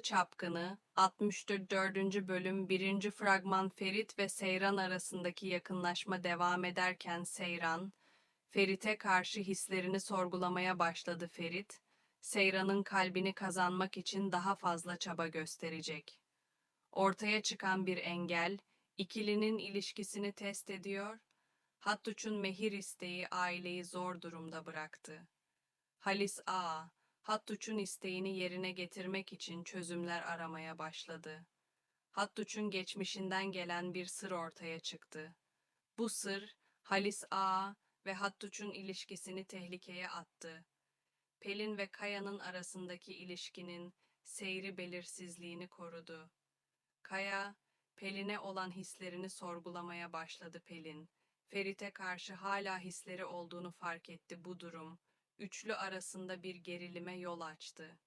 Çapkını 64. bölüm 1. fragman Ferit ve Seyran arasındaki yakınlaşma devam ederken Seyran, Ferit'e karşı hislerini sorgulamaya başladı Ferit, Seyran'ın kalbini kazanmak için daha fazla çaba gösterecek. Ortaya çıkan bir engel, ikilinin ilişkisini test ediyor, Hattuç'un mehir isteği aileyi zor durumda bıraktı. Halis A. Hattuç'un isteğini yerine getirmek için çözümler aramaya başladı. Hattuç'un geçmişinden gelen bir sır ortaya çıktı. Bu sır, Halis A. ve Hattuç'un ilişkisini tehlikeye attı. Pelin ve Kaya'nın arasındaki ilişkinin seyri belirsizliğini korudu. Kaya, Pelin'e olan hislerini sorgulamaya başladı Pelin. Ferit'e karşı hala hisleri olduğunu fark etti bu durum. Üçlü arasında bir gerilime yol açtı.